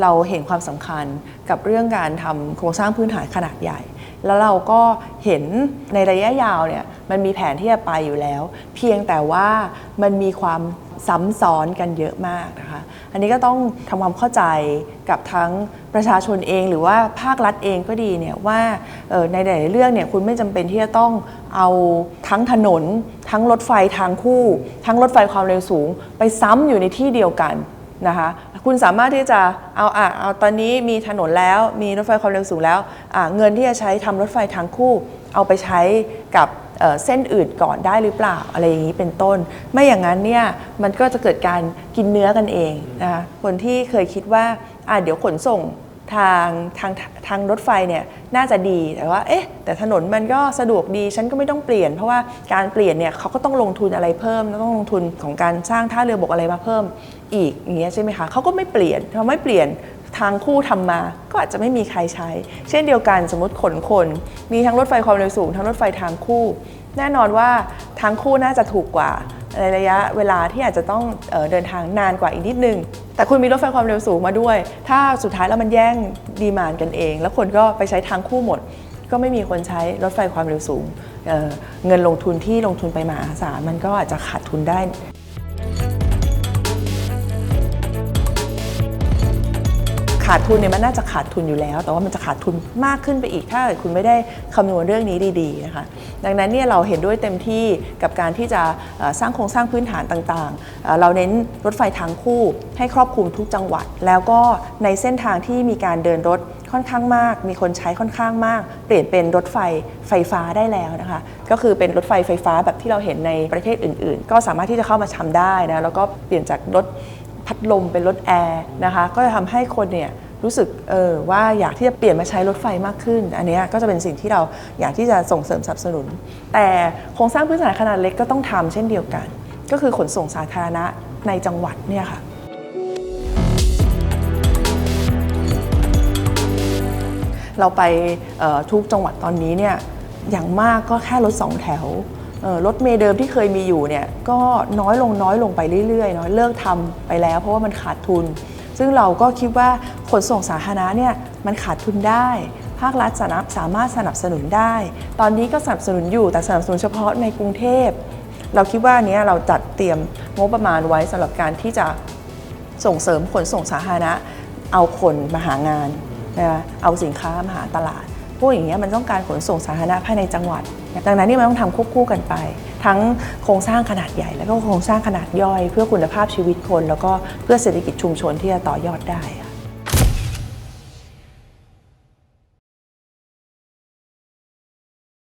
เราเห็นความสำคัญกับเรื่องการทำโครงสร้างพื้นฐานขนาดใหญ่ แล้วเราก็เห็นในระยะยาวเนี่ยมันมีแผนที่จะไปอยู่แล้ว เพียงแต่ว่ามันมีความซ้ำซ้อนกันเยอะมากนะคะ อันนี้ก็ต้องทำความเข้าใจกับทั้งประชาชนเอง หรือว่าภาครัฐเองก็ดีเนี่ยว่าในหลายเรื่องเนี่ยคุณไม่จำเป็นที่จะต้องเอาทั้งถนน ทั้งรถไฟทางคู่ ทั้งรถไฟความเร็วสูง ไปซ้ำอยู่ในที่เดียวกัน นะคะคุณสามารถที่จะเอาอะเอาตอนนี้มีถนนแล้วมีรถไฟความเร็วสูงแล้วเงินที่จะใช้ทำรถไฟทางคู่ เอาไปใช้กับเอ่อเส้นอื่นก่อนได้หรือเปล่าอะไรอย่างนี้เป็นต้น ไม่อย่างนั้นเนี่ยมันก็จะเกิดการกินเนื้อกันเองนะคะคนที่เคยคิดว่าอะเดี๋ยวขนส่ง ทางทางทางรถไฟเนี่ยน่าจะดีแต่ว่าเอ๊ะแต่ถนนมันก็สะดวกดีฉันก็ไม่ต้องเปลี่ยน เพราะว่าการเปลี่ยนเนี่ยเขาก็ต้องลงทุนอะไรเพิ่มต้องลงทุนของการสร้างท่าเรือบกอะไรมาเพิ่มอีกอย่างเงี้ยใช่ไหมคะเขาก็ไม่เปลี่ยนพอไม่เปลี่ยนทางคู่ทำมาก็อาจจะไม่มีใครใช้ เช่นเดียวกันสมมติขนคน มีทั้งรถไฟความเร็วสูงทั้งรถไฟทางคู่ แน่นอนว่าทางคู่น่าจะถูกกว่า ในระยะเวลาที่อาจจะต้องเออเดินทางนานกว่าอีกนิดนึง แต่คุณมีรถไฟความเร็วสูงมาด้วย ถ้าสุดท้ายแล้วมันแย่งดีมานกันเอง แล้วคนก็ไปใช้ทางคู่หมด ก็ไม่มีคนใช้รถไฟความเร็วสูงเเงินลงทุนที่ลงทุนไปมหาศาลมันก็อาจจะขาดทุนได้ ขาดทุนเนี่ยมันน่าจะขาดทุนอยู่แล้ว แต่ว่ามันจะขาดทุนมากขึ้นไปอีก ถ้าคุณไม่ได้คำนวณเรื่องนี้ดีๆนะคะดังนั้นเนี่ยเราเห็นด้วยเต็มที่กับการที่จะสร้างโครงสร้างพื้นฐานต่างๆ เราเน้นรถไฟทางคู่ให้ครอบคลุมทุกจังหวัด แล้วก็ในเส้นทางที่มีการเดินรถค่อนข้างมาก มีคนใช้ค่อนข้างมาก เปลี่ยนเป็นรถไฟไฟฟ้าได้แล้วนะคะ ก็คือเป็นรถไฟไฟฟ้าแบบที่เราเห็นในประเทศอื่น ๆ ก็สามารถที่จะเข้ามาทำได้นะ แล้วก็เปลี่ยนจากรถพัดลมเป็นรถแอร์นะคะ ก็จะทำให้คนเนี่ย รู้สึกเออว่าอยากที่จะเปลี่ยนมาใช้รถไฟมากขึ้น อันนี้ก็จะเป็นสิ่งที่เราอยากที่จะส่งเสริมสนับสนุน แต่โครงสร้างพื้นฐานขนาดเล็กก็ต้องทำเช่นเดียวกัน ก็คือขนส่งสาธารณะในจังหวัดเนี่ยค่ะเราไปออทุกจังหวัดตอนนี้เนี่ยอย่างมากก็แค่รถสองแถวรถเมล์เดิมที่เคยมีอยู่เนี่ยก็น้อยลงน้อยลงไปเรื่อยๆเนาะเลิกทำไปแล้วเพราะว่ามันขาดทุน ซึ่งเราก็คิดว่าขนส่งสาธารณะเนี่ยมันขาดทุนได้ ภาครัฐสนับสามารถสนับสนุนได้ ตอนนี้ก็สนับสนุนอยู่แต่สนับสนุนเฉพาะในกรุงเทพ เราคิดว่านเนี้ยเราจัดเตรียมงบประมาณไว้สำหรับการที่จะส่งเสริมขนส่งสาธารณะ เอาคนมาหางานนะคะเอาสินค้ามาหาตลาด พวกอย่างเงี้ยมันต้องการขนส่งสาธารณะภายในจังหวัด ดังนั้นนี่มันต้องทำควบคู่กันไป ทั้งโครงสร้างขนาดใหญ่ แล้วก็โครงสร้างขนาดย่อย เพื่อคุณภาพชีวิตคน แล้วก็เพื่อเศรษฐกิจชุมชนที่จะต่อยอดได้